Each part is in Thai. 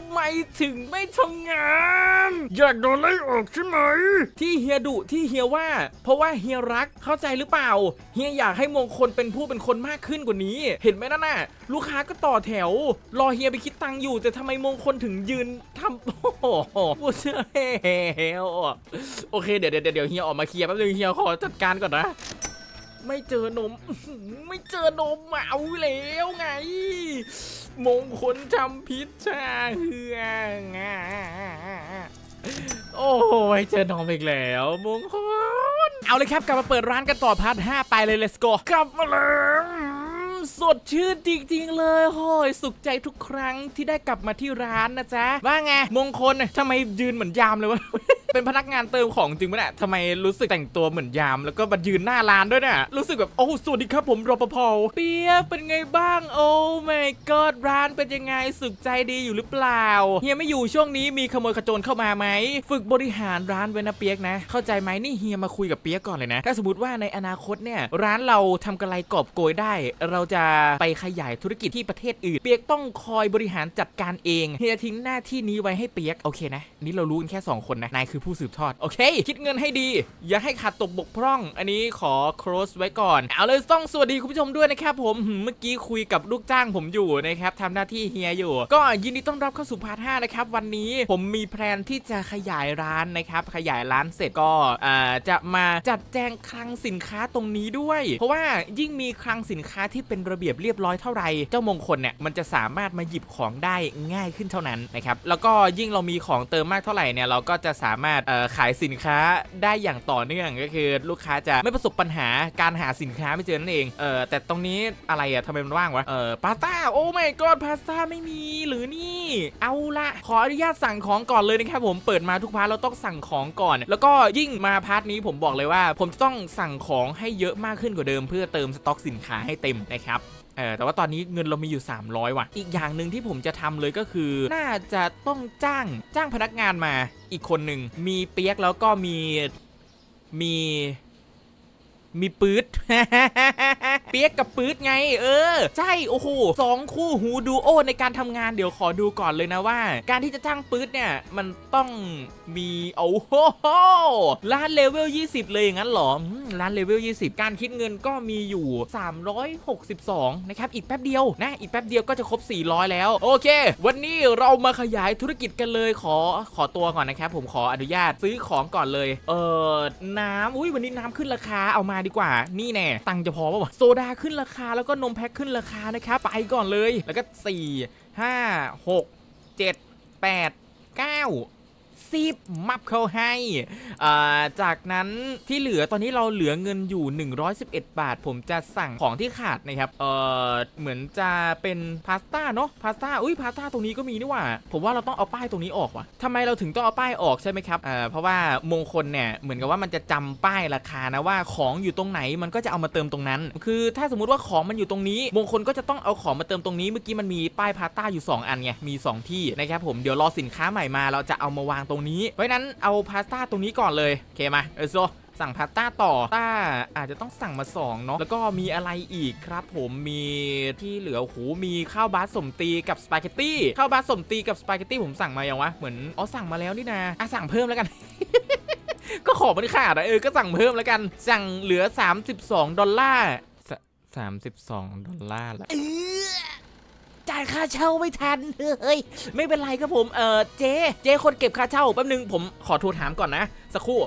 ำไมถึงไม่ทำงาน อยากโดนไล่ออกใช่ไหม ที่เฮียดุที่เฮียว่า เพราะว่าเฮียรักเข้าใจหรือเปล่า เฮียอยากให้มงคลเป็นผู้เป็นคนมากขึ้นกว่านี้ เห็นไหมนั่นน่ะ ลูกค้าก็ต่อแถว รอเฮียไปคิดตังค์อยู่ แต่ทำไมมงคลถึงยืนทำโอ้โหพูดเชื่อแล้วโอเคเดี๋ยวเดี๋ยวเดี๋ยวเฮียออกมาเคลียร์แป๊บนึงเฮียขอจัดการก่อนนะไม่เจอนม ไม่เจอนมมาเอาแล้วไง มงคลทำพิษชาเฮืองโอ้ยเจอนมอีกแล้วมงคล เอาเลยครับกลับมาเปิดร้านกันต่อพาร์ท5ไปเลย let's go กลับมาแล้วอืมสดชื่นจริงๆเลยโอ้ยสุขใจทุกครั้งที่ได้กลับมาที่ร้านนะจ๊ะ ว่าไงมงคลทำไมยืนเหมือนยามเลยวะ เป็นพนักงานเติมของจริงปะเนี่ยทำไมรู้สึกแต่งตัวเหมือนยาม แล้วก็มายืนหน้าร้านด้วยเนี่ยรู้สึกแบบโอ้สวัสดีครับผมรปภเปียเป็นไงบ้างโอ้ my god ร้านเป็นยังไงสุขใจดีอยู่หรือเปล่าเฮียไม่อยู่ช่วงนี้มีขโมยขโจรเข้ามาไหมฝึกบริหารร้านไว้นะเปียกนะ เข้าใจไหมนี่เฮียมาคุยกับเปียกก่อนเลยนะ ถ้าสมมติว่าในอนาคตเนี่ยร้านเราทำกำไรกอบโกยได้ เราจะไปขยายธุรกิจที่ประเทศอื่น เปียกต้องคอยบริหารจัดการเองเฮียทิ้งหน้าที่นี้ไว้ให้เปียกโอเคนะ นี่เรารู้กันแค่สองคนนะนายคือผู้สืบทอด โอเค คิดเงินให้ดี อย่าให้ขาดตกบกพร่อง อันนี้ขอ close ไว้ก่อน เอาเลยต้องสวัสดีคุณผู้ชมด้วยนะครับผมเมื่อกี้คุยกับลูกจ้างผมอยู่นะครับทำหน้าที่เฮียอยู่ ก็ยินดีต้อนรับเข้าสู่พาร์ท5นะครับ วันนี้ผมมีแพลนที่จะขยายร้านนะครับ ขยายร้านเสร็จก็จะมาจัดแจงคลังสินค้าตรงนี้ด้วย เพราะว่ายิ่งมีคลังสินค้าที่เป็นระเบียบเรียบร้อยเท่าไหร่เจ้ามงคลเนี่ยมันจะสามารถมาหยิบของได้ง่ายขึ้นเท่านั้นนะครับแล้วก็ยิ่งเรามีของเติมมากเท่าไหร่เนี่ยเราก็จะสามารถเอ่อขายสินค้าได้อย่างต่อเนื่องก็คือลูกค้าจะไม่ประสบปัญหาการหาสินค้าไม่เจอนั่นเองเออแต่ตรงนี้อะไรอะทำไมมันว่างวะเออพาสต้าโอ้ไม่กอดพาสต้าไม่มีหรือนี่ เอาละขออนุญาตสั่งของก่อนเลยนะครับผมเปิดมาทุกพาร์ทเราต้องสั่งของก่อน แล้วก็ยิ่งมาพาร์ทนี้ผมบอกเลยว่า ผมจะต้องสั่งของให้เยอะมากขึ้นกว่าเดิม เพื่อเติมสต็อกสินค้าให้เต็มนะครับ เออแต่ว่าตอนนี้เงินเรามีอยู่ 300 ว่ะ อีกอย่างหนึ่งที่ผมจะทำเลยก็คือ น่าจะต้องจ้างจ้างพนักงานมาอีกคนหนึ่งมีเปียกแล้วก็มีมี มีปื๊ด เปียกกับปื๊ดไง เออ ใช่ โอ้โหสองคู่หูดูโอในการทำงานเดี๋ยวขอดูก่อนเลยนะว่า การที่จะจ้างปื๊ดเนี่ย มันต้องมีโอ้โหร้านเลเวล 20 เลยอย่างนั้นเหรอร้านเลเวล 20 การคิดเงินก็มีอยู่ 362 นะครับ อีกแป๊บเดียวนะ อีกแป๊บเดียวก็จะครบ 400 แล้ว โอเค วันนี้เรามาขยายธุรกิจกันเลยขอขอตัวก่อนนะครับผมขออนุญาตซื้อของก่อนเลย เออน้ำอุ้ยวันนี้น้ำขึ้นราคาเอามาดีกว่า นี่แน่ ตังค์จะพอป่าวะโซดาขึ้นราคาแล้วก็นมแพ็คขึ้นราคานะครับไปก่อนเลย แล้วก็ 4 5 6 7 8 9 สิบมับเขาให้ จากนั้นที่เหลือตอนนี้เราเหลือเงินอยู่ 111 บาท ผมจะสั่งของที่ขาดนะครับ เออเหมือนจะเป็นพาสต้าเนาะ พาสต้า อุ้ยพาสต้าตรงนี้ก็มีนี่หว่า ผมว่าเราต้องเอาป้ายตรงนี้ออกว่ะทำไมเราถึงต้องเอาป้ายออกใช่ไหมครับ เออเพราะว่ามงคลเนี่ยเหมือนกับว่ามันจะจำป้ายราคานะว่าของอยู่ตรงไหนมันก็จะเอามาเติมตรงนั้น คือถ้าสมมุติว่าของมันอยู่ตรงนี้ มงคลก็จะต้องเอาของมาเติมตรงนี้ เมื่อกี้มันมีป้ายพาสต้าอยู่ 2 อันไง มี 2 ที่นะครับผม เดี๋ยวรอสินค้าใหม่มาเราจะเอามาวางตรงนี้ เพราะฉะนั้นเอาพาสต้าตรงนี้ก่อนเลยโอเคมาเออโซสั่งพาสต้าต่อต้าอาจจะต้องสั่งมา2เนาะแล้วก็มีอะไรอีกครับ ผมมีที่เหลือโอ้โหมีข้าวบาสสมตีกับสปาเกตตี้ข้าวบาสสมตีกับสปาเกตตี้ผมสั่งมายังวะเหมือนอ๋อสั่งมาแล้วนี่นะอะสั่งเพิ่มแล้วกัน ก็ขอมันขาดอะเออก็สั่งเพิ่มแล้วกัน สั่งเหลือ 32 ดอลลาร์ส32 ดอลลาร์ละ จ่ายค่าเช่าไม่ทันเฮ้ยไม่เป็นไรครับผมเออเจเจคนเก็บค่าเช่าแป๊บนึงผมขอโทรถามก่อนนะ สักครู่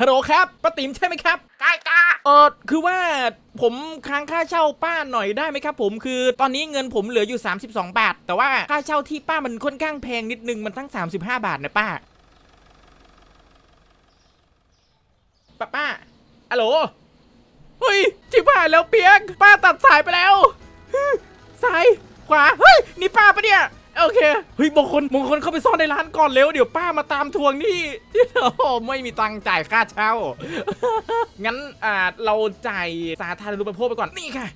ฮัลโหลครับป้าติ๋มใช่ไหมครับใช่จ้าเออคือว่าผมค้างค่าเช่าป้าหน่อยได้ไหมครับ ผมคือตอนนี้เงินผมเหลืออยู่ 32 บาท แต่ว่าค่าเช่าที่ป้ามันค่อนข้างแพงนิดนึงมันตั้ง 35 บาทนะป้า ป้าป้าอะโหลเฮ้ยจิบหายแล้วเปียกป้าตัดสายไปแล้ว ซ้ายขวาเฮ้ยนี่ป้าปะเนี่ยโอเคเฮ้ยมงคลมงคลเข้าไปซ่อนในร้านก่อนเร็วเดี๋ยวป้ามาตามทวงนี่โอ้โหไม่มีตังค์จ่ายค่าเช่า งั้นอ่าเราจ่ายสาธารณูปโภคไปก่อนนี่ค่ะ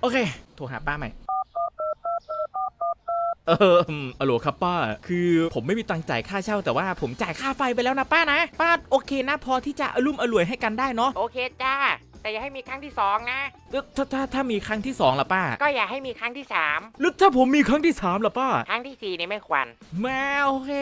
โอเคโทรหาป้าใหม่เอออืมอโหลครับป้า คือผมไม่มีตังค์จ่ายค่าเช่าแต่ว่าผมจ่ายค่าไฟไปแล้วนะป้านะ ป้าโอเคนะพอที่จะอารมุ่มอร่วยให้กันได้เนาะ โอเคจ้า แต่อย่าให้มีครั้งที่สองนะ แล้วถ้าถ้าถ้ามีครั้งที่สองล่ะป้าก็อย่าให้มีครั้งที่สามแล้วถ้าผมมีครั้งที่สามล่ะป้า ครั้งที่สี่นี่ไม่ควร แม่โอเค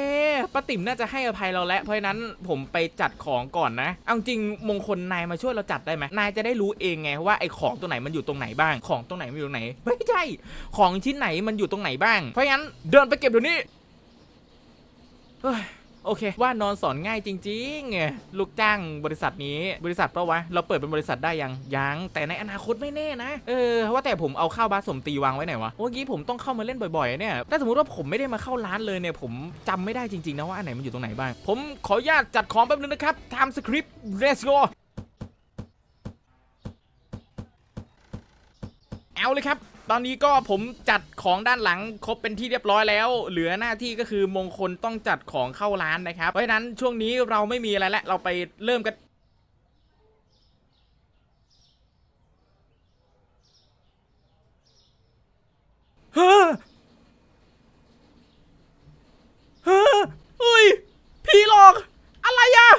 ป้าติ๋มน่าจะให้อภัยเราแล้ว เพราะฉะนั้นผมไปจัดของก่อนนะ เอาจริงมงคลนายมาช่วยเราจัดได้ไหมนายจะได้รู้เองไงว่าไอ้ของตัวไหนมันอยู่ตรงไหนบ้าง ของตรงไหนมันอยู่ตรงไหน ไม่ใช่ ของชิ้นไหนมันอยู่ตรงไหนบ้าง เพราะฉะนั้นเดินไปเก็บเดี๋ยวนี้เฮ้ย โอเค ว่านอนสอนง่ายจริงๆไงลูกจ้างบริษัทนี้บริษัทปะวะ เราเปิดเป็นบริษัทได้ยัง ยัง แต่ในอนาคตไม่แน่นะ เออ ว่าแต่ผมเอาข้าวบาสมตีวางไว้ไหนวะเมื่อกี้ผมต้องเข้ามาเล่นบ่อยๆ เนี่ย ถ้าสมมติว่าผมไม่ได้มาเข้าร้านเลยเนี่ย ผมจำไม่ได้จริงๆนะว่าอันไหนมันอยู่ตรงไหนบ้าง ผมขออนุญาตจัดของแป๊บนึงนะครับ time script let's go เอาเลยครับ ตอนนี้ก็ผมจัดของด้านหลังครบเป็นที่เรียบร้อยแล้ว เหลือหน้าที่ก็คือมงคลต้องจัดของเข้าร้านนะครับ เพราะฉะนั้นช่วงนี้เราไม่มีอะไรแล้วเราไปเริ่มกันฮะฮะเฮ้ยพี่หลอกอะไรอะ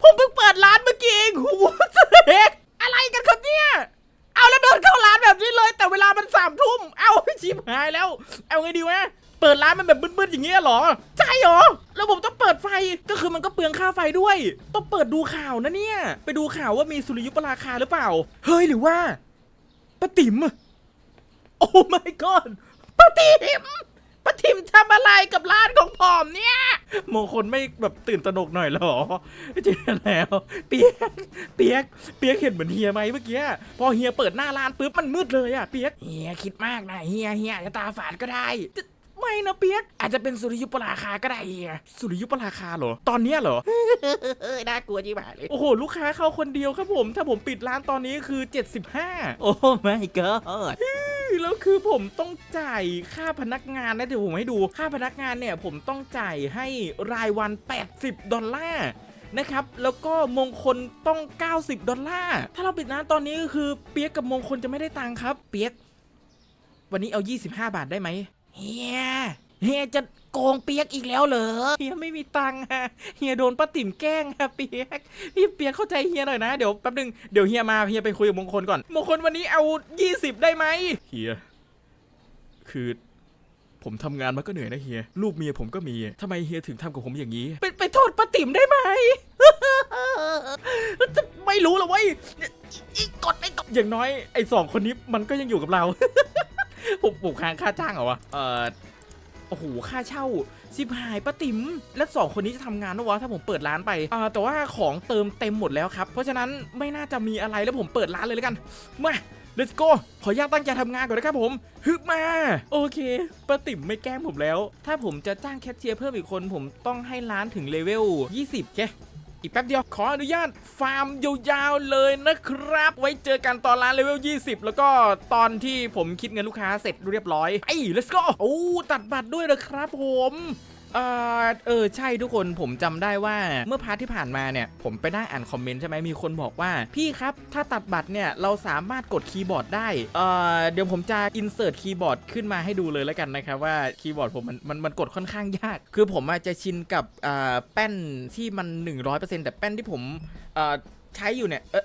ผมเพิ่งเปิดร้านเมื่อกี้เอง What the heck อะไรกันครับเนี่ย เอาแล้วเดินเข้าร้านแบบนี้เลย แต่เวลามันสามทุ่ม เอาชิบหายแล้ว เอาไงดีวะ เปิดร้านมันแบบมืดๆอย่างเงี้ยเหรอ ใช่เหรอ แล้วผมต้องเปิดไฟ ก็คือมันก็เปลืองค่าไฟด้วย ต้องเปิดดูข่าวนะเนี่ย ไปดูข่าวว่ามีสุริยุปราคาหรือเปล่า เฮ้ยหรือว่าป้าติ๋ม โอ้ my god ป้าติ๋มป้าติ๋มทำอะไรกับร้านของผมเนี่ย มงคลไม่แบบตื่นตระหนกหน่อยเหรอจริงแล้ว เปียก เปียก เปียกเห็นเหมือนเฮียไหมเมื่อกี้ พอเฮียเปิดหน้าร้านปุ๊บมันมืดเลยอะเปียก เฮียคิดมากนะเฮียเฮียจะตาฝาดก็ได้ไม่นะเปียก อาจจะเป็นสุริยุปราคาก็ได้เฮียสุริยุปราคาเหรอ ตอนเนี้ยเหรอเอ้ยน่ากลัวจิ๋วเลย โอ้โห ลูกค้าเข้าคนเดียวครับผม ถ้าผมปิดร้านตอนนี้คือ 75 โอ้ my god แล้วคือผมต้องจ่ายค่าพนักงานนะเดี๋ยวผมให้ดูค่าพนักงานเนี่ยผมต้องจ่ายให้รายวัน 80 ดอลลาร์นะครับ แล้วก็มงคลต้อง 90 ดอลลาร์ ถ้าเราปิดร้านตอนนี้ก็คือเปียกกับมงคลจะไม่ได้ตังค์ครับ เปียก วันนี้เอา 25 บาทได้ไหมเฮียเฮียจะ โกงเปียกอีกแล้วเหรอเฮียไม่มีตังค์ฮะเฮียโดนป้าติ๋มแกล้งฮะเปียกพี่เปียกเข้าใจเฮียหน่อยนะเดี๋ยวแป๊บนึงเดี๋ยวเฮียมาเฮียไปคุยกับมงคลก่อนมงคลวันนี้เอา 20 ได้ไหมเฮียคือผมทำงานมาก็เหนื่อยนะเฮียลูกเมียผมก็มีทำไมเฮียถึงทำกับผมอย่างนี้ ไปไปโทษป้าติ๋มได้ไหมจะไม่รู้หรอเว้ยอีกดไอ้กดอย่างน้อยไอ้สองคนนี้มันก็ยังอยู่กับเรา ผมผมค้างค่าจ้างเหรอวะเอ่อ โอ้โหค่าเช่าสิบหายป้าติ๋มและสองคนนี้จะทำงานนะวะถ้าผมเปิดร้านไปอ่าแต่ว่าของเติมเต็มหมดแล้วครับ เพราะฉะนั้นไม่น่าจะมีอะไรแล้วผมเปิดร้านเลยแล้วกันมา let's go ขออนุญาตตั้งใจทำงานก่อนนะครับผมฮึบมา โอเคป้าติ๋มไม่แกล้งผมแล้ว ถ้าผมจะจ้างแคชเชียร์เพิ่มอีกคน ผมต้องให้ร้านถึงเลเวล 20แค่ อีกแป๊บเดียวขออนุญาตฟาร์มยาวๆเลยนะครับ ไว้เจอกันตอนร้านเลเวล 20 แล้วก็ตอนที่ผมคิดเงินลูกค้าเสร็จเรียบร้อยไอ้ let's go โอ้ตัดบัตรด้วยนะครับผม เออเออใช่ทุกคนผมจำได้ว่าเมื่อพาร์ทที่ผ่านมาเนี่ย ผมไปนั่งอ่านคอมเมนต์ใช่ไหมมีคนบอกว่า พี่ครับ ถ้าตัดบัตรเนี่ย เราสามารถกดคีย์บอร์ดได้เออเดี๋ยวผมจะอินเสิร์ตคีย์บอร์ดขึ้นมาให้ดูเลยแล้วกันนะครับ ว่าคีย์บอร์ดผมมันมันมันกดค่อนข้างยาก คือผมอาจจะชินกับอ่าแป้นที่มัน 100%แต่แป้นที่ผมเอ่อใช้อยู่เนี่ยเออ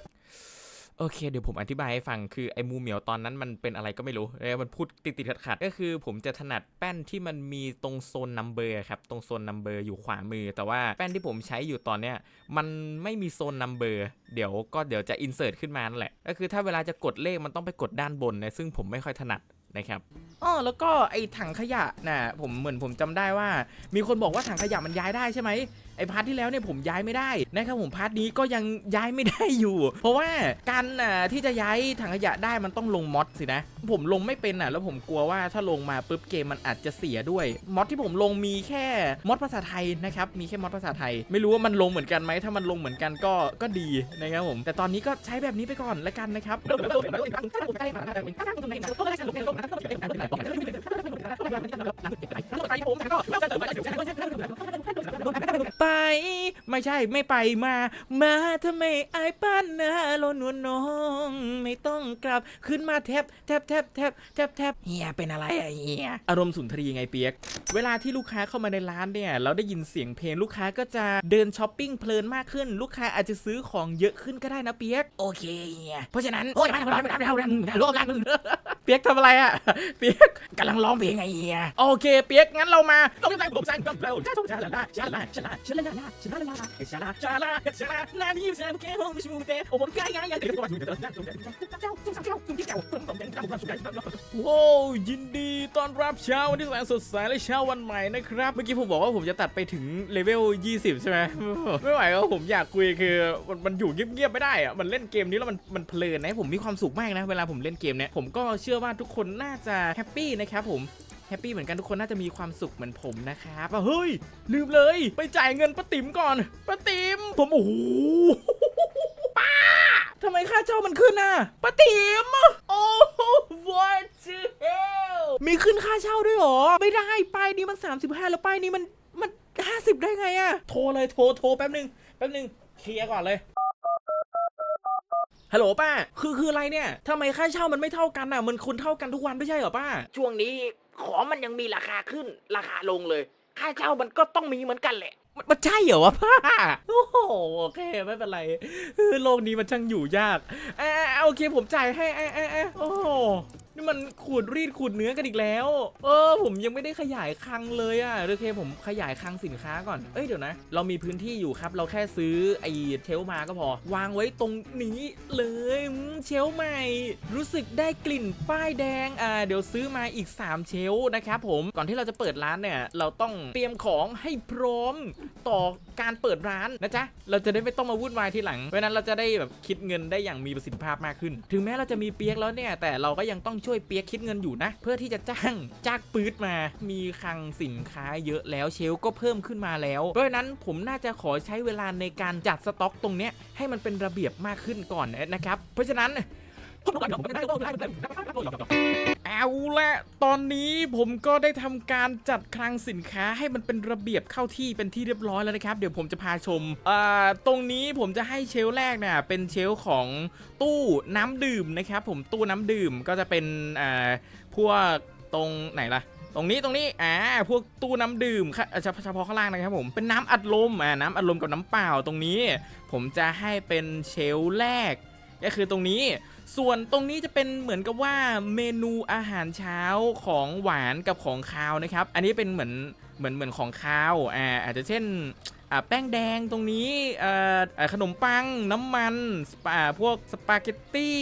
โอเคเดี๋ยวผมอธิบายให้ฟังคือไอ้มูเหมียวตอนนั้นมันเป็นอะไรก็ไม่รู้เออมันพูดติดติดขัดขัดๆก็คือผมจะถนัดแป้นที่มันมีตรงโซนนัมเบอร์ครับตรงโซนนัมเบอร์อยู่ขวามือ แต่ว่าแป้นที่ผมใช้อยู่ตอนเนี้ยมันไม่มีโซนนัมเบอร์เดี๋ยวก็เดี๋ยวจะอินเสิร์ตขึ้นมานั่นแหละก็คือถ้าเวลาจะกดเลขมันต้องไปกดด้านบนนะซึ่งผมไม่ค่อยถนัดนะครับอ๋อแล้วก็ไอ้ถังขยะนะผมเหมือนผมจำได้ว่า มีคนบอกว่าถังขยะมันย้ายได้ใช่ไหมไอ้พาร์ทที่แล้วเนี่ยผมย้ายไม่ได้นะครับผมพาร์ทนี้ก็ยังย้ายไม่ได้อยู่ เพราะว่าการอ่าที่จะย้ายถังขยะได้มันต้องลงมอดสินะ ผมลงไม่เป็นอะแล้วผมกลัวว่าถ้าลงมาปุ๊บเกมมันอาจจะเสียด้วยมอดที่ผมลงมีแค่มอดภาษาไทยนะครับมีแค่มอดภาษาไทย ไม่รู้ว่ามันลงเหมือนกันไหมถ้ามันลงเหมือนกันก็ก็ดีนะครับผม แต่ตอนนี้ก็ใช้แบบนี้ไปก่อนแล้วกันนะครับไปไม่ใช่ไม่ไปมา มาทำไมไอ้ป้านนาโลนวลน้อง ไม่ต้องกลับขึ้นมาแทบแทบแทบแทบแทบแทบเฮียเป็นอะไรอะเฮียอารมณ์สุนทรีไงเปียก เวลาที่ลูกค้าเข้ามาในร้านเนี่ยเราได้ยินเสียงเพลงลูกค้าก็จะเดินช้อปปิ้งเพลินมากขึ้น ลูกค้าอาจจะซื้อของเยอะขึ้นก็ได้นะเปียก โอเคเฮียเพราะฉะนั้นโอ้ยมาทำอะไรมาทำอะไรมาทำอะไรร่วมรักเปียกทำอะไรอะเปียกกำลังร้องเพลงไงเฮียโอเคเปียกงั้นเรามาต้องใจผมสั่นกับเราชาชาลาลาชาลาชาลาชาลาลาชลาลาชลาชลาชลาลานี่แซมแก้วไม่ชูเตะโอ้ผมกายายัเด็กตัวจุดเด็ดโอ้ยินดีต้อนรับเช้าวันที่แสนสดใสและเช้าวันใหม่นะครับ เมื่อกี้ผมบอกว่าผมจะตัดไปถึงเลเวล 20 ใช่ไหมไม่ไหวแล้วผมอยากคุยคือมันมันอยู่เงียบๆไม่ได้อะมันเล่นเกมนี้แล้วมันมันเพลินนะผมมีความสุขมากนะ เวลาผมเล่นเกมเนี้ยผมก็เชื่อว่าทุกคนน่าจะแฮปปี้นะครับผม แฮปปี้เหมือนกันทุกคนน่าจะมีความสุขเหมือนผมนะครับอะเฮ้ย ลืมเลย ไปจ่ายเงินป้าติ๋มก่อนป้าติ๋มผมโอ้โหป้าทำไมค่าเช่ามันขึ้นน่ะป้าติ๋มโอ้ what the hell มีขึ้นค่าเช่าด้วยหรอ ไม่ได้ป้ายนี้มัน 35 แล้วป้ายนี้มันมัน 50 ได้ไงอะโทรเลยโทรโทรแป๊บนึงแป๊บนึงเคลียร์ก่อนเลย ฮัลโหลป้า คือคืออะไรเนี่ยทำไมค่าเช่ามันไม่เท่ากันอะ มันคุณเท่ากันทุกวันไม่ใช่เหรอป้า ช่วงนี้ของมันยังมีราคาขึ้นราคาลงเลย ค่าเช่ามันก็ต้องมีเหมือนกันแหละ มันมันใช่เหรอวะป้าโอ้โหโอเคไม่เป็นไรเออโลกนี้มันช่างอยู่ยากเอ่าโอเคผมจ่ายให้เอ่าอ่าโอ้โหนี่มันขูดรีดขูดเนื้อกันอีกแล้ว เออ ผมยังไม่ได้ขยายคลังเลยอะโอเคผมขยายคลังสินค้าก่อนเอ้ยเดี๋ยวนะ เรามีพื้นที่อยู่ครับ เราแค่ซื้อไอ้เชลฟ์มาก็พอ วางไว้ตรงนี้เลยอืมเชลฟ์ใหม่ รู้สึกได้กลิ่นป้ายแดงอ่าเดี๋ยวซื้อมาอีก 3 เชลฟ์นะครับผมก่อนที่เราจะเปิดร้านเนี่ย เราต้องเตรียมของให้พร้อมต่อการเปิดร้านนะจ๊ะ เราจะได้ไม่ต้องมาวุ่นวายทีหลัง เพราะนั้นเราจะได้แบบคิดเงินได้อย่างมีประสิทธิภาพมากขึ้น ถึงแม้เราจะมีเปียกแล้วเนี่ย แต่เราก็ยังต้องช่วยเปียกคิดเงินอยู่นะ เพื่อที่จะจ้างจ้างปื๊ดมา มีคลังสินค้าเยอะแล้วเชลก็เพิ่มขึ้นมาแล้ว เพราะนั้นผมน่าจะขอใช้เวลาในการจัดสต็อกตรงเนี้ยให้มันเป็นระเบียบมากขึ้นก่อนนะครับ เพราะฉะนั้น เอาละตอนนี้ผมก็ได้ทำการจัดคลังสินค้าให้มันเป็นระเบียบเข้าที่เป็นที่เรียบร้อยแล้วนะครับ เดี๋ยวผมจะพาชมอ่าตรงนี้ผมจะให้เชลแรกเนี่ยเป็นเชลของตู้น้ำดื่มนะครับ ผมตู้น้ำดื่มก็จะเป็นอ่าพวกตรงไหนล่ะตรงนี้ตรงนี้อ่าพวกตู้น้ำดื่มค่ะเฉพาะเฉพาะข้างล่างนะครับผมเป็นน้ำอัดลมอ่าน้ำอัดลมกับน้ำเปล่าตรงนี้ ผมจะให้เป็นเชลแรก ก็คือตรงนี้ ส่วนตรงนี้จะเป็นเหมือนกับว่าเมนูอาหารเช้าของหวานกับของคาวนะครับ อันนี้เป็นเหมือนเหมือนเหมือนของคาวอ่าอาจจะเช่น แป้งแดงตรงนี้ขนมปังน้ำมันพวกสปาเกตตี้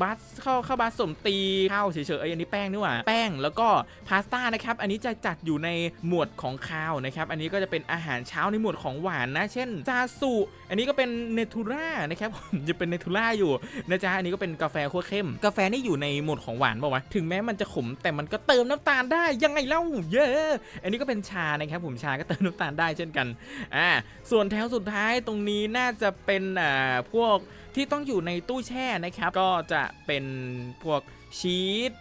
บัสข้าวข้าวบัสสมตีข้าวเฉยๆเอ้ยอันนี้แป้งนี่หว่าแป้งแล้วก็พาสต้านะครับ อันนี้จะจัดอยู่ในหมวดของคาวนะครับ อันนี้ก็จะเป็นอาหารเช้าในหมวดของหวานนะ เช่นซาสุอันนี้ก็เป็นเนทูร่านะครับผมจะเป็นเนทูร่าอยู่นะจ๊ะอันนี้ก็เป็นกาแฟขั้วเข้ม กาแฟนี่อยู่ในหมวดของหวานป่าวะถึงแม้มันจะขมแต่มันก็เติมน้ำตาลได้ยังไงเล่าเย้อันนี้ก็เป็นชานะครับผมชาก็เติมน้ำตาลได้เช่นกันอ่าส่วนแถวสุดท้ายตรงนี้น่าจะเป็นอ่าพวกที่ต้องอยู่ในตู้แช่นะครับ ก็จะเป็นพวกชีส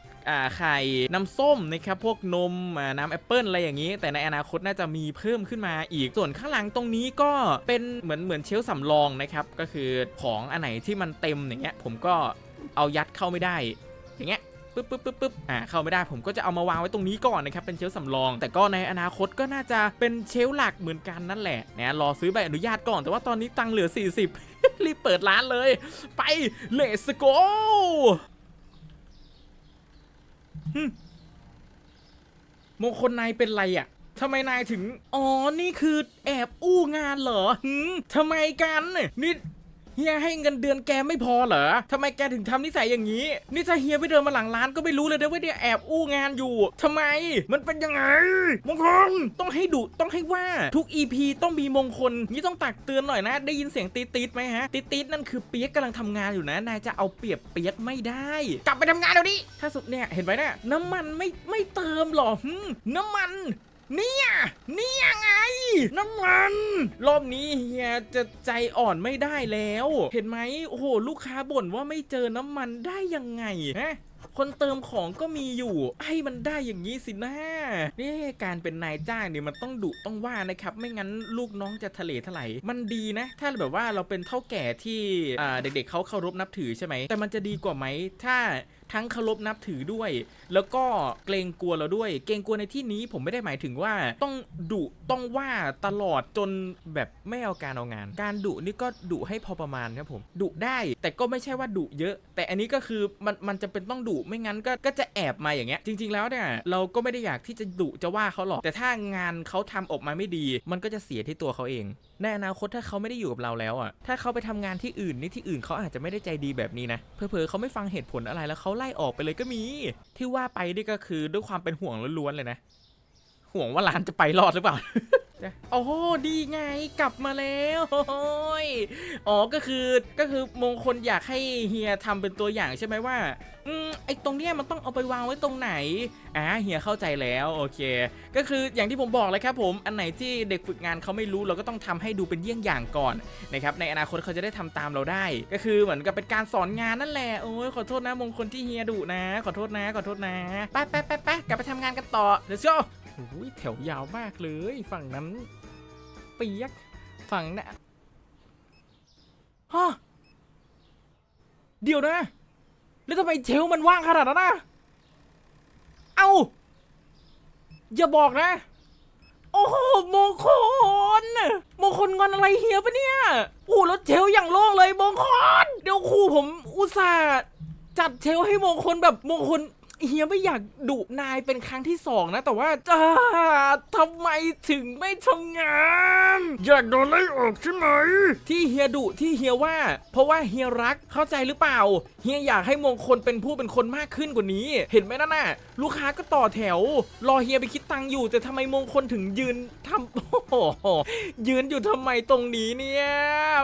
ไข่น้ำส้มนะครับพวกนมน้ำแอปเปิลอะไรอย่างนี้ แต่ในอนาคตน่าจะมีเพิ่มขึ้นมาอีกส่วนข้างหลังตรงนี้ก็เป็นเหมือนเหมือนเชลสำรองนะครับก็คือของอันไหนที่มันเต็มอย่างเงี้ยผมก็เอายัดเข้าไม่ได้อย่างเงี้ย ปึ๊บปึ๊บปึ๊บปึ๊บอ่าเข้าไม่ได้ผมก็จะเอามาวางไว้ตรงนี้ก่อนนะครับเป็นเชลฟ์สำรอง แต่ก็ในอนาคตก็น่าจะเป็นเชลฟ์หลักเหมือนกันนั่นแหละนะรอซื้อใบอนุญาตก่อนแต่ว่าตอนนี้ตังค์เหลือ 40 รีบเปิดร้านเลย ไป let's go มงคลนายเป็นไรอะ่ะทำไมนายถึง อ๋อ นี่คือแอบอู้งานเหรอหทำไมกัน นี่ เฮียให้เงินเดือนแกไม่พอเหรอทำไมแกถึงทำนิสัยอย่างนี้ นี่ถ้าเฮียไปเดินมาหลังร้านก็ไม่รู้เลยนะว่าเนี่ยแอบอู้งานอยู่ทำไม มันเป็นยังไง มงคล ต้องให้ดุต้องให้ว่าทุก EP ต้องมีมงคล นี่ต้องตักเตือนหน่อยนะ ได้ยินเสียงตีดตีดไหมฮะ ตีดตีดนั่นคือเปียกกำลังทำงานอยู่นะ นายจะเอาเปรียบเปียกไม่ได้ กลับไปทำงานเดี๋ยวนี้ถ้าสุดเนี่ยเห็นไหมเนี่ยน้ำมันไม่ไม่เติมหรอน้ำมัน เนี่ยเนี่ยไง น้ำมัน รอบนี้เฮียจะใจอ่อนไม่ได้แล้ว เห็นไหมโอ้โห ลูกค้าบ่นว่าไม่เจอน้ำมันได้ยังไงฮะ คนเติมของก็มีอยู่ให้มันได้อย่างนี้สินะนี่การเป็นนายจ้างเนี่ยมันต้องดุต้องว่านะครับ ไม่งั้นลูกน้องจะทะเลถลายมันดีนะ ถ้าแบบว่าเราเป็นเท่าแก่ที่เด็กๆเขาเคารพนับถือใช่ไหมแต่มันจะดีกว่าไหมถ้าทั้งเคารพนับถือด้วย แล้วก็เกรงกลัวเราด้วย เกรงกลัวในที่นี้ผมไม่ได้หมายถึงว่าต้องดุต้องว่าตลอดจนแบบไม่เอาการเอางาน การดุนี่ก็ดุให้พอประมาณครับผมดุได้แต่ก็ไม่ใช่ว่าดุเยอะ แต่อันนี้ก็คือมันมันจะเป็นต้องดุไม่งั้นก็ก็จะแอบมาอย่างเงี้ยจริง ๆแล้วเนี่ยเราก็ไม่ได้อยากที่จะดุจะว่าเขาหรอก แต่ถ้างานเขาทำออกมาไม่ดี มันก็จะเสียที่ตัวเขาเองในอนาคตถ้าเขาไม่ได้อยู่กับเราแล้วอะถ้าเขาไปทำงานที่อื่นนี่ที่อื่นเขาอาจจะไม่ได้ใจดีแบบนี้นะเผลอๆเขาไม่ฟังเหตุผลอะไรแล้วเขาไล่ออกไปเลยก็มี ที่ว่าไปนี่ก็คือด้วยความเป็นห่วงล้วนๆเลยนะ ห่วงว่าร้านจะไปรอดหรือเปล่าโอ้โหดีไงกลับมาแล้วโอ้ยอ๋อก็คือก็คือมงคลอยากให้เฮียทำเป็นตัวอย่างใช่ไหมว่าอืมไอตรงเนี้ยมันต้องเอาไปวางไว้ตรงไหนอ่าเฮียเข้าใจแล้วโอเค ก็คืออย่างที่ผมบอกเลยครับผมอันไหนที่เด็กฝึกงานเขาไม่รู้เราก็ต้องทำให้ดูเป็นเยี่ยงอย่างก่อนนะครับในอนาคตเขาจะได้ทำตามเราได้ ก็คือเหมือนกับเป็นการสอนงานนั่นแหละโอ้ยขอโทษนะมงคลที่เฮียดุนะ ขอโทษนะขอโทษนะไปไปไปไปกลับไปทำงานกันต่อ let's go โอ้ยแถวยาวมากเลย ฝั่งนั้นเปียก ฝั่งนั้นฮะเดี๋ยวนะ แล้วทำไมเชลมันว่างขนาดนั้นนะเอ้า อย่าบอกนะ โอ้โหมงคลมงคลงอนอะไรเฮียปะเนี่ยโอ้แล้วเชลอย่างโล่งเลยมงคล เดี๋ยวครูผมอุตส่าห์จัดเชลให้มงคลแบบมงคล เฮียไม่อยากดุนายเป็นครั้งที่สองนะ แต่ว่าจ้าทำไมถึงไม่ทำงาน อยากโดนไล่ออกใช่ไหม ที่เฮียดุที่เฮียว่า เพราะว่าเฮียรักเข้าใจหรือเปล่า เฮียอยากให้มงคลเป็นผู้เป็นคนมากขึ้นกว่านี้ เห็นไหมนั่นน่ะ ลูกค้าก็ต่อแถว รอเฮียไปคิดตังค์อยู่ แต่ทำไมมงคลถึงยืนทำโอ้โหยืนอยู่ทำไมตรงนี้เนี่ย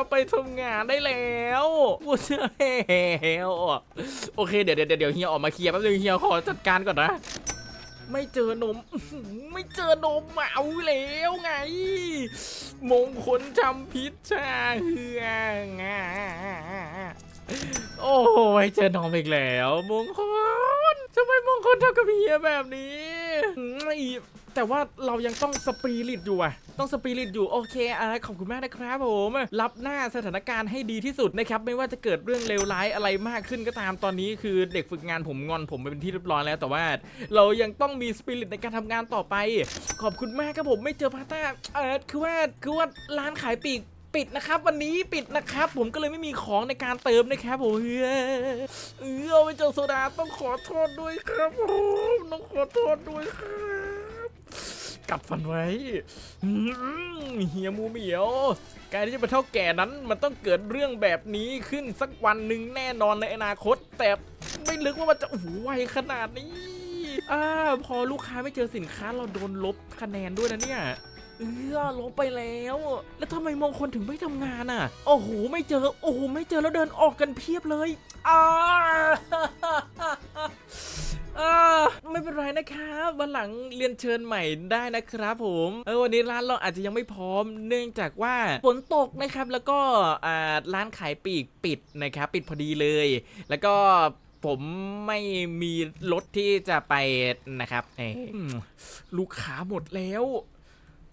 ไปทำงานได้แล้วว้าวโอเคเดี๋ยวเดี๋ยวเดี๋ยวเฮียออกมาเคลียร์แป๊บนึงเฮียขอจัดการก่อนนะ ไม่เจอนม ไม่เจอนมเอาแล้วไง มงคลทำพิษชาเฮืองา โอ้ยเจอนมอีกแล้วมงคลทำไมมงคลทำกับเฮียแบบนี้อืมอีแต่ว่าเรายังต้องสปิริตอยู่อะต้องสปิริตอยู่โอเคอะขอบคุณมากนะครับผม รับหน้าสถานการณ์ให้ดีที่สุดนะครับ ไม่ว่าจะเกิดเรื่องเลวร้ายอะไรมากขึ้นก็ตามตอนนี้คือเด็กฝึกงานผมงอนผมไปเป็นที่เรียบร้อยแล้ว แต่ว่าเรายังต้องมีสปิริตในการทำงานต่อไป ขอบคุณมากครับผมไม่เจอพาต้าเออคือว่าคือว่าร้านขายปีก ปิดนะครับ วันนี้ปิดนะครับ ผมก็เลยไม่มีของในการเติมนะครับผมเออเออเอาไปเจอโซดาต้องขอโทษด้วยครับผมต้องขอโทษด้วยครับกัดฟันไว้เฮียมูเหมียวการที่จะเป็นเท่าแก่นั้นมันต้องเกิดเรื่องแบบนี้ขึ้นสักวันหนึ่งแน่นอนในอนาคต แต่ไม่ลึกว่ามันจะโอ้โหไวขนาดนี้อ่าพอลูกค้าไม่เจอสินค้าเราโดนลบคะแนนด้วยนะเนี่ย เออลบไปแล้ว แล้วทำไมมงคลถึงไม่ทำงานอะ โอ้โห ไม่เจอ โอ้โห ไม่เจอแล้วเดินออกกันเพียบเลยอ่าไม่เป็นไรนะครับวันหลังเรียนเชิญใหม่ได้นะครับผมเออวันนี้ร้านเราอาจจะยังไม่พร้อม เนื่องจากว่าฝนตกนะครับ แล้วก็ร้านขายปีกปิดนะครับ ปิดพอดีเลย แล้วก็ผมไม่มีรถที่จะไปนะครับลูกค้าหมดแล้ว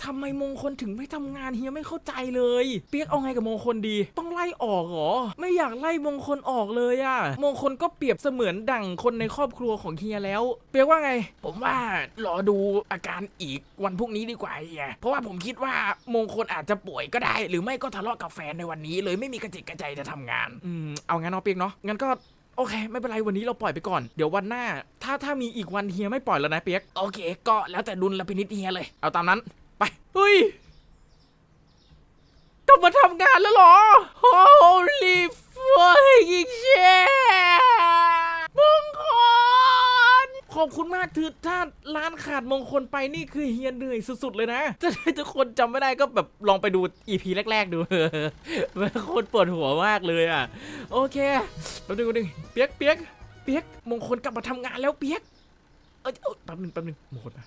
ทำไมมงคลถึงไม่ทำงานเฮียไม่เข้าใจเลย เปียกเอาไงกับมงคลดี ต้องไล่ออกเหรอ ไม่อยากไล่มงคลออกเลยอะมงคลก็เปรียบเสมือนดั่งคนในครอบครัวของเฮียแล้ว เปียกว่าไง ผมว่ารอดูอาการอีกวันพรุ่งนี้ดีกว่าเฮียเพราะว่าผมคิดว่ามงคลอาจจะป่วยก็ได้ หรือไม่ก็ทะเลาะกับแฟนในวันนี้ เลยไม่มีกระจิกกระใจจะทำงาน อืมเอางั้นเนาะเปียกเนาะงั้นก็โอเค ไม่เป็นไรวันนี้เราปล่อยไปก่อน เดี๋ยววันหน้า ถ้าถ้ามีอีกวันเฮียไม่ปล่อยแล้วนะเปียกโอเค ก็แล้วแต่ดุลพินิจเฮียเลย เอาตามนั้น ไป เฮ้ยกลับมาทำงานแล้วเหรอ Holy fucking shit มงคล ขอบคุณมากถือถ้าร้านขาดมงคลไปนี่คือเฮียเหนื่อยสุด ๆ เลยนะจะได้ทุกคนจำไม่ได้ก็แบบลองไปดู EP แรก ๆ ดูมันโคตรปวดหัวมากเลยอะ โอเคแป๊บนึงแป๊บนึงเปียกเปียกเปียกมงคลกลับมาทำงานแล้วเปียก เออแป๊บนึงแป๊บนึงมงคลมา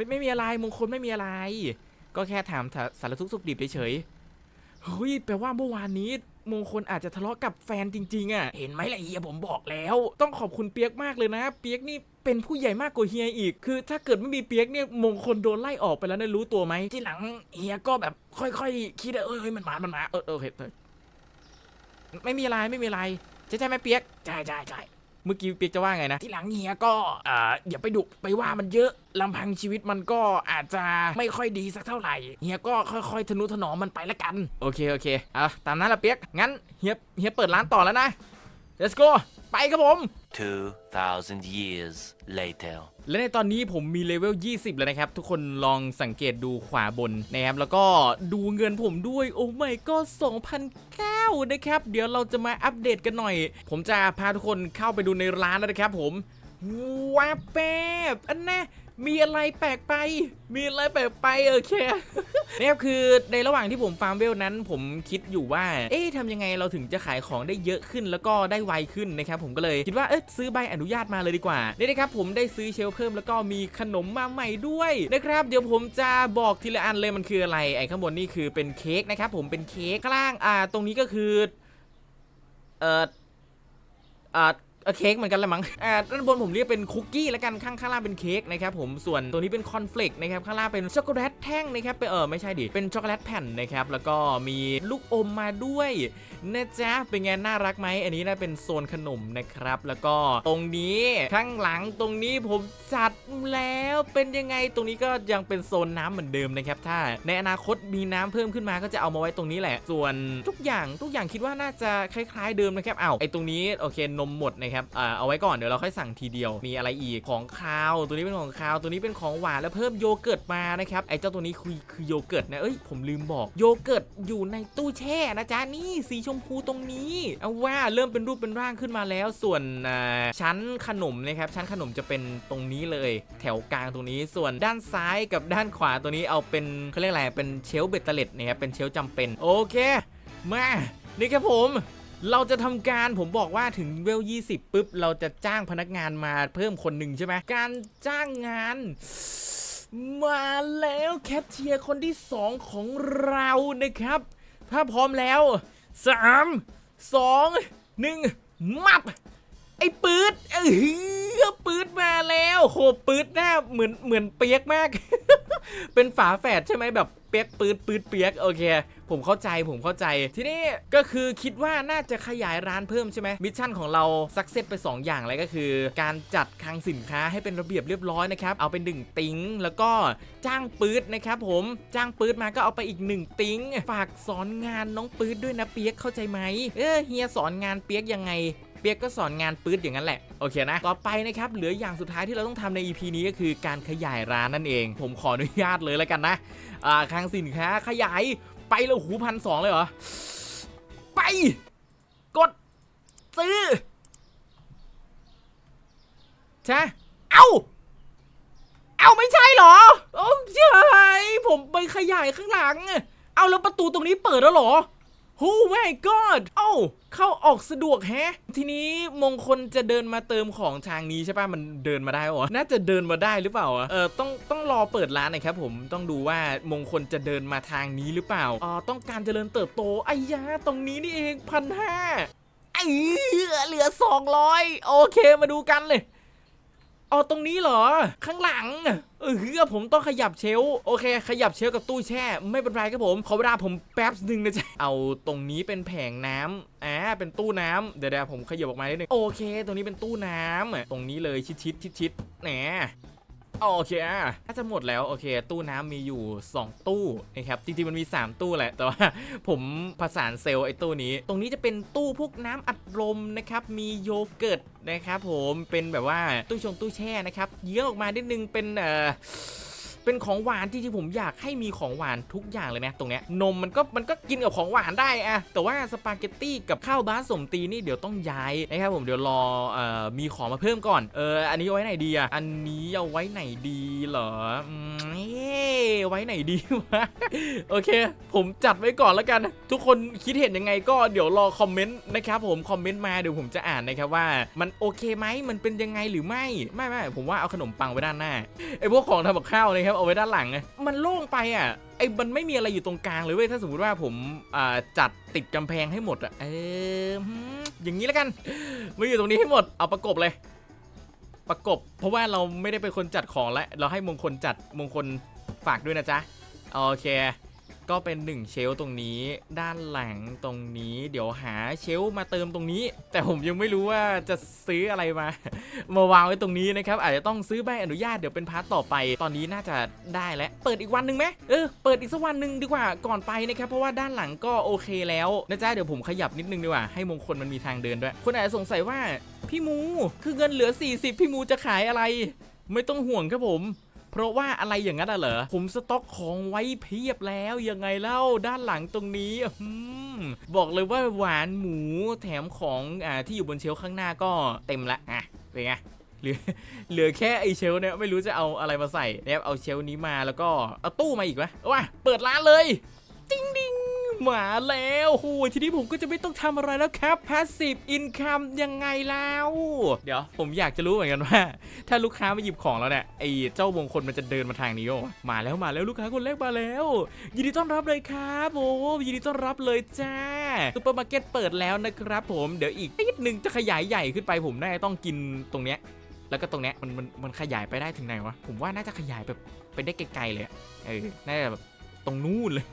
ไม่ไม่มีอะไรมงคลไม่มีอะไร ก็แค่ถามสารทุกข์สุขดิบเฉยๆเฮ้ยแปลว่าเมื่อวานนี้มงคลอาจจะทะเลาะกับแฟนจริงๆอะ เห็นไหมล่ะเฮียผมบอกแล้ว ต้องขอบคุณเปียกมากเลยนะ เปียกนี่เป็นผู้ใหญ่มากกว่าเฮียอีก คือถ้าเกิดไม่มีเปียกเนี่ยมงคลโดนไล่ออกไปแล้วนะรู้ตัวไหมที่หลังเฮียก็แบบค่อยๆคิดเออเฮ้ยมันมา มันมา เออเออเคเออไม่มีอะไรไม่มีอะไรใช่ใช่ไหมเปียกใช่ใช่ใช่ เมื่อกี้เปียกจะว่าไงนะ ที่หลังเฮียก็อ่าอย่าไปดุไปว่ามันเยอะลำพังชีวิตมันก็อาจจะไม่ค่อยดีสักเท่าไหร่เฮียก็ค่อยๆทนุถนอมมันไปละกัน โอเคโอเคอะตามนั้นละเปียกงั้นเฮียเฮียเปิดร้านต่อแล้วนะ let's go ไปครับผม 2,000 years later. และในตอนนี้ผมมีเลเวล 20 แล้วนะครับ ทุกคนลองสังเกตดูขวาบนนะครับ แล้วก็ดูเงินผมด้วย โอ้ไม่ก็2,009นะครับ เดี๋ยวเราจะมาอัปเดตกันหน่อย ผมจะพาทุกคนเข้าไปดูในร้านแล้วนะครับผมว้าแป๊บอันน่ะ มีอะไรแปลกไป มีอะไรแปลกไปโอเคนะครับคือในระหว่างที่ผมฟาร์มเวลนั้น ผมคิดอยู่ว่า เอ๊ะทำยังไงเราถึงจะขายของได้เยอะขึ้นแล้วก็ได้ไวขึ้นนะครับผมก็เลยคิดว่าเอ๊ะซื้อใบอนุญาตมาเลยดีกว่านี่นะครับผมได้ซื้อเชลเพิ่มแล้วก็มีขนมมาใหม่ด้วยนะครับเดี๋ยวผมจะบอกทีละอันเลยมันคืออะไรไอ้ข้างบนนี่คือเป็นเค้กนะครับผมเป็นเค้กข้างล่างอ่าตรงนี้ก็คือเอ่ออ่า เค้กเหมือนกันแหละมั้งอ่าด้านบนผมเรียกเป็นคุกกี้แล้วกันข้างข้างล่างเป็นเค้กนะครับผมส่วนตัวนี้เป็นคอนเฟลกนะครับข้างล่างเป็นช็อกโกแลตแท่งนะครับเปเออไม่ใช่ดิเป็นช็อกโกแลตแผ่นนะครับแล้วก็มีลูกอมมาด้วย นะจ๊ะเป็นไงน่ารักไหมอันนี้น่าเป็นโซนขนมนะครับ แล้วก็ตรงนี้ข้างหลังตรงนี้ผมจัดแล้วเป็นยังไงตรงนี้ก็ยังเป็นโซนน้ำเหมือนเดิมนะครับ ถ้าในอนาคตมีน้ำเพิ่มขึ้นมาก็จะเอามาไว้ตรงนี้แหละ ส่วนทุกอย่างทุกอย่างคิดว่าน่าจะคล้ายๆเดิมนะครับเอาไอตรงนี้โอเคนมหมดนะครับอ่าเอาไว้ก่อนเดี๋ยวเราค่อยสั่งทีเดียวมีอะไรอีกของคาว ตัวนี้เป็นของคาวตัวนี้เป็นของหวานแล้วเพิ่มโยเกิร์ตมานะครับไอเจ้าตัวนี้คือคือโยเกิร์ตนะเอ้ยผมลืมบอกโยเกิร์ตอยู่ในตู้แช่นะจ๊ะนี่สีชมพูตรงนี้เอาว่าเริ่มเป็นรูปเป็นร่างขึ้นมาแล้ว ส่วนชั้นขนมนะครับชั้นขนมจะเป็นตรงนี้เลย แถวกลางตรงนี้ ส่วนด้านซ้ายกับด้านขวาตัวนี้เอาเป็นเขาเรียกอะไรเป็นเชลเบตเตอร์เล็ตนะครับเป็นเชลฟ์จำเป็นโอเคมานี่ครับผมเราจะทำการผมบอกว่าถึงเวล 20 ปุ๊บ เราจะจ้างพนักงานมาเพิ่มคนหนึ่งใช่ไหมการจ้างงาน มาแล้วแคทเชียร์คนที่ 2 ของเรานะครับ ถ้าพร้อมแล้ว สามสองหนึ่งมับ ไอ้ปืดเออปืดมาแล้ว โหปืดหน้าเหมือนเหมือนเปียกมาก เป็นฝาแฝดใช่ไหมแบบเปียกปืดปืดเปียกโอเค ผมเข้าใจผมเข้าใจ ทีนี้ก็คือคิดว่าน่าจะขยายร้านเพิ่มใช่ไหมมิชชั่นของเราสักเซตไป 2 อย่างเลยก็คือ การจัดคลังสินค้าให้เป็นระเบียบเรียบร้อยนะครับ เอาเป็นหนึ่งติ้งแล้วก็จ้างปืดนะครับผมจ้างปืดมาก็เอาไปอีกหนึ่งติ้งฝากสอนงานน้องปืดด้วยนะเปียกเข้าใจไหมเออเฮียสอนงานเปียกยังไง เปียกก็สอนงานปื๊ดอย่างนั้นแหละ โอเคนะ ต่อไปนะครับ เหลืออย่างสุดท้ายที่เราต้องทำใน EP นี้ก็คือการขยายร้านนั่นเอง ผมขออนุญาตเลยแล้วกันนะอ่าคลังสินค้าขยายไปแล้วหูพันสองเลยเหรอ ไป กด ซื้อใช่เอ้าเอ้าไม่ใช่หรอ โอ้ใช่ผมไปขยายข้างหลัง เอาแล้วประตูตรงนี้เปิดแล้วหรอ โอ้ my god เอ้า เข้าออกสะดวกแฮะ ทีนี้มงคลจะเดินมาเติมของทางนี้ใช่ป่ะ มันเดินมาได้วะน่าจะเดินมาได้หรือเปล่าเออต้องต้องรอเปิดร้านหนะครับผม ต้องดูว่ามงคลจะเดินมาทางนี้หรือเปล่าอ๋อต้องการเจริญเติบโตไอ้ยาตรงนี้นี่เองพันห้าไอ้เหลือ200โอเคมาดูกันเลย อ๋อตรงนี้เหรอ ข้างหลัง เออเฮือผมต้องขยับเชลโอเค ขยับเชลกับตู้แช่ ไม่เป็นไรครับผมขอเวลาผมแป๊บหนึ่งนะจ๊ะเอาตรงนี้เป็นแผงน้ำอ่าเป็นตู้น้ำเดี๋ยวเดี๋ยวผมขยับออกมาได้หนึ่งโอเค ตรงนี้เป็นตู้น้ำตรงนี้เลยชิดชิดชิดชิดแหน โอเคน่าจะหมดแล้วโอเค ตู้น้ำมีอยู่ 2 ตู้นะครับจริงๆมันมี 3 ตู้แหละแต่ว่าผมผสานเซลล์ไอ้ตู้นี้ ตรงนี้จะเป็นตู้พวกน้ำอัดลมนะครับมีโยเกิร์ตนะครับผมเป็นแบบว่าตู้ชงตู้แช่นะครับเยื้องออกมานิดนึงเป็นเอ่อ เป็นของหวานที่ที่ผมอยากให้มีของหวานทุกอย่างเลยนะตรงเนี้ยนมมันก็มันก็กินกับของหวานได้อะแต่ว่าสปาเกตตี้กับข้าวบาสสมตีนี่เดี๋ยวต้องย้ายนะครับผมเดี๋ยวรอเอ่อมีของมาเพิ่มก่อนเอออันนี้เอาไว้ไหนดีอะอันนี้เอาไว้ไหนดีเหรอไว้ไหนดีวะโอเค ผมจัดไว้ก่อนแล้วกัน ทุกคนคิดเห็นยังไงก็เดี๋ยวรอคอมเมนต์นะครับผมคอมเมนต์มาเดี๋ยวผมจะอ่านนะครับว่า มันโอเคไหมมันเป็นยังไงหรือไม่ไม่ไม่ผมว่าเอาขนมปังไว้ด้านหน้าไอพวกของทำกับข้าวนะครับเอาไว้ด้านหลังไงมันโล่งไปอะไอ้มันไม่มีอะไรอยู่ตรงกลางเลยเว้ยถ้าสมมติว่าผมอ่าจัดติดกำแพงให้หมดอะเอออย่างนี้แล้วกันมาอยู่ตรงนี้ให้หมดเอาประกบเลย ประกบ เพราะว่าเราไม่ได้เป็นคนจัดของแล้วเราให้มงคลจัดมงคลฝากด้วยนะจ๊ะโอเค ก็เป็น 1 เชลตรงนี้ ด้านหลังตรงนี้ เดี๋ยวหาเชลมาเติมตรงนี้ แต่ผมยังไม่รู้ว่าจะซื้ออะไรมา มาวางไว้ตรงนี้นะครับ อาจจะต้องซื้อใบอนุญาตเดี๋ยวเป็นพาร์ทต่อไป ตอนนี้น่าจะได้แล้ว เปิดอีกวันหนึ่งไหมเออ เปิดอีกสักวันหนึ่งดีกว่า ก่อนไปนะครับ เพราะว่าด้านหลังก็โอเคแล้วนะจ๊ะ เดี๋ยวผมขยับนิดนึงดีกว่า ให้มงคลมันมีทางเดินด้วย คนอาจจะสงสัยว่าพี่มู คือเงินเหลือ 40 พี่มูจะขายอะไร ไม่ต้องห่วงครับผม เพราะว่าอะไรอย่างนั้นเหรอผมสต็อกของไว้เพียบแล้วยังไงเล่าด้านหลังตรงนี้อืมบอกเลยว่าหวานหมูแถมของอ่าที่อยู่บนเชลข้างหน้าก็เต็มละอะเป็นไงเหลือเหลือแค่ไอเชลเนี่ยไม่รู้จะเอาอะไรมาใส่นะครับเอาเชลนี้มาแล้วก็เอาตู้มาอีกวะเอาว่าเปิดร้านเลยจิงดิง มาแล้วโอ้โหทีนี้ผมก็จะไม่ต้องทำอะไรแล้วครับ passive income ยังไงแล้ว เดี๋ยวผมอยากจะรู้เหมือนกันว่า ถ้าลูกค้ามาหยิบของแล้วเนี่ยไอ้เจ้ามงคลมันจะเดินมาทางนี้โอมาแล้วมาแล้วลูกค้าคนแรกมาแล้ว ยินดีต้อนรับเลยครับโอ้ยินดีต้อนรับเลยจ้าซูเปอร์มาร์เก็ตเปิดแล้วนะครับผมเดี๋ยวอีกนิดนึงจะขยายใหญ่ขึ้นไปผมน่าจะต้องกินตรงเนี้ยแล้วก็ตรงเนี้ยมันมันมันขยายไปได้ถึงไหนวะผมว่าน่าจะขยายแบบไปได้ไกลๆเลยเออน่าจะแบบ ตรงนู่นเลย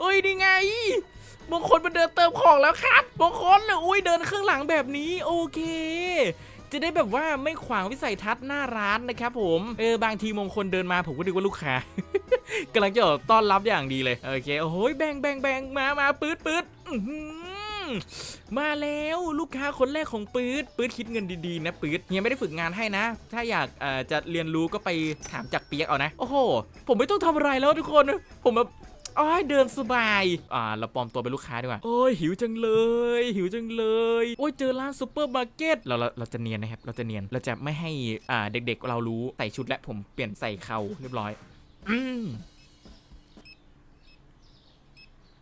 เอ้ยนี่ไงมงคลมันเดินเติมของแล้วครับมงคลเลยอุ้ยเดินข้างหลังแบบนี้โอเค จะได้แบบว่าไม่ขวางวิสัยทัศน์หน้าร้านนะครับผมเออบางทีมงคลเดินมาผมก็นึกว่าลูกค้ากำลังจะต้อนรับอย่างดีเลยโอเคโอ้โหแบงแบงแบงมามาปื๊ดปื๊ดอื มาแล้วลูกค้าคนแรกของปื๊ดปื๊ดคิดเงินดีๆนะปื๊ดเฮียไม่ได้ฝึกงานให้นะ ถ้าอยากจะเรียนรู้ก็ไปถามจากเปียกเอานะ โอ้โห ผมไม่ต้องทำอะไรแล้วทุกคน ผมแบบอ้อยเดินสบาย อ่า เราปลอมตัวเป็นลูกค้าดีกว่า โอ้ยหิวจังเลย หิวจังเลย โอ้ยเจอร้านซูเปอร์มาร์เก็ต เราเราเราจะเนียนนะครับ เราจะเนียน เราจะไม่ให้อ่าเด็กๆ เรารู้ ใส่ชุดและผมเปลี่ยนใส่เขาเรียบร้อย อืม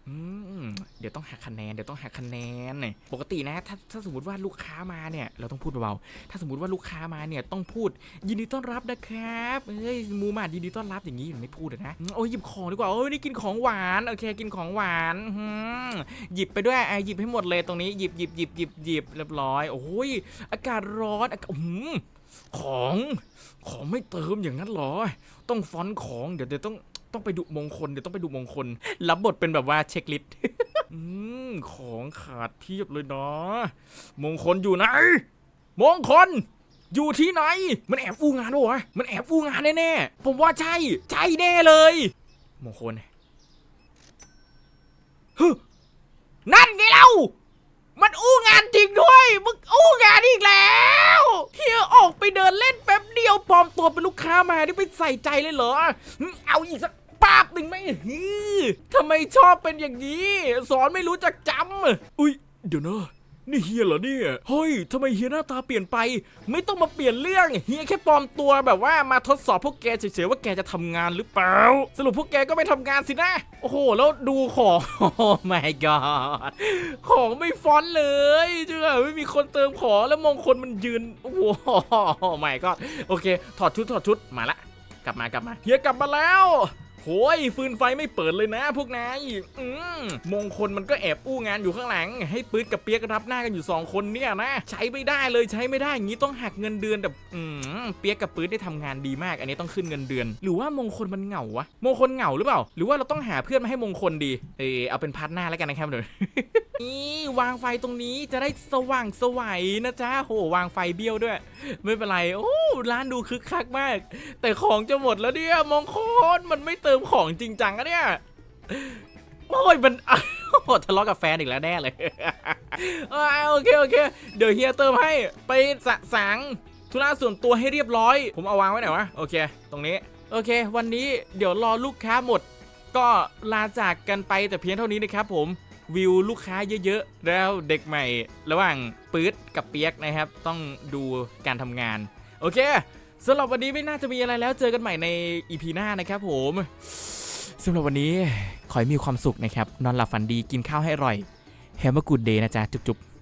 อืม เดี๋ ยวต้องหักคะแนนเดี๋ยวต้องหักคะแนนปกตินะถ้าถ้าสมมติว่าลูกค้ามาเนี่ยเราต้องพูดเบาๆถ้าสมมติว่าลูกค้ามาเนี่ยต้องพูดยินดีต้อนรับนะครับเฮ้ยมูมาดยินดีต้อนรับอย่างนี้ไม่พูดนะโอ้ยหยิบของดีกว่าโอ้ยนี่กินของหวานโอเคกินของหวานหยิบไปด้วยอะหยิบให้หมดเลยตรงนี้หยิบหยิบหยิบหยิบหยิบเรียบร้อยโอ้ยอากาศร้อนอากาศอืมของของไม่เติมอย่างนั้นเหรอ ต้องฟอนต์ของเดี๋ยวเดี๋ยวต้อง ต้องไปดูมงคลเดี๋ยวต้องไปดูมงคล รับบทเป็นแบบว่าเช็คลิสต์ของขาดเพียบเลยเนาะมงคลอยู่ไหน มงคล อยู่ที่ไหน มันแอบฟูงานปะวะมันแอบฟูงานแน่ๆผมว่าใช่ใช่แน่เลย มงคลนั่นไงเล่ามันอู้งานจริงด้วย มึงอู้งานอีกแล้วเฮียออกไปเดินเล่นแป๊บเดียวปลอมตัวเป็นลูกค้ามานี่ไปใส่ใจเลยเหรอ เอาอีกสักาบหนึ่งไหมฮึทำไมชอบเป็นอย่างนี้ สอนไม่รู้จักจำอุ้ยเดี๋ยวนะนี่เฮียเหรอเนี่ย เฮ้ยทำไมเฮียหน้าตาเปลี่ยนไป ไม่ต้องมาเปลี่ยนเรื่อง เฮียแค่ปลอมตัวแบบว่ามาทดสอบพวกแกเฉยๆว่าแกจะทำงานหรือเปล่า สรุปพวกแกก็ไม่ทำงานสินะ โอ้โห แล้วดูของ โอ้ my god ของไม่ฟอนเลยเจ้าไม่มีคนเติมของแล้วมองคลมันยืน โอ้โห my god โอเค ถอดชุดถอดชุดมาละ กลับมากลับมา เฮียกลับมาแล้ว โหยฟืนไฟไม่เปิดเลยนะ พวกนายอืมมงคลมันก็แอบอู้งานอยู่ข้างหลัง ให้ปื๊ดกับเปียกรับหน้ากันอยู่สองคนเนี่ยนะ ใช้ไม่ได้เลยใช้ไม่ได้อย่างนี้ต้องหักเงินเดือนแบบอืมเปียกกับปื๊ดได้ทำงานดีมาก อันนี้ต้องขึ้นเงินเดือน หรือว่ามงคลมันเหงาวะมงคลเหงาหรือเปล่า หรือว่าเราต้องหาเพื่อนมาให้มงคลดีเออเอาเป็นพาร์ทหน้าแล้วกันนะครับเดี๋ยวนี่วางไฟตรงนี้จะได้สว่างสวัยนะจ๊ะโหวางไฟเบี้ยวด้วย ไม่เป็นไรโอ้ร้านดูคึกคักมาก แต่ของจะหมดแล้วเนี่ยมงคลมันไม่เติมของจริงจังอะเนี่ย โอ้ยมันโอ้ทะเลาะกับแฟนอีกแล้วแน่เลย โอเคโอเค เดี๋ยวเฮียเติมให้ไปสะสางธุระส่วนตัวให้เรียบร้อย ผมเอาวางไว้ไหนวะ โอเค ตรงนี้ โอเค วันนี้เดี๋ยวรอลูกค้าหมด ก็ลาจากกันไปแต่เพียงเท่านี้นะครับผมวิวลูกค้าเยอะๆ แล้วเด็กใหม่ ระหว่างปื๊ดกับเปียกนะครับ ต้องดูการทำงาน โอเค สำหรับวันนี้ไม่น่าจะมีอะไรแล้วเจอกันใหม่ในอีพีหน้านะครับผมสำหรับวันนี้ขอให้มีความสุขนะครับ นอนหลับฝันดีกินข้าวให้อร่อยแฮมเบอร์กูดเดย์นะจ๊ะจุ๊บๆ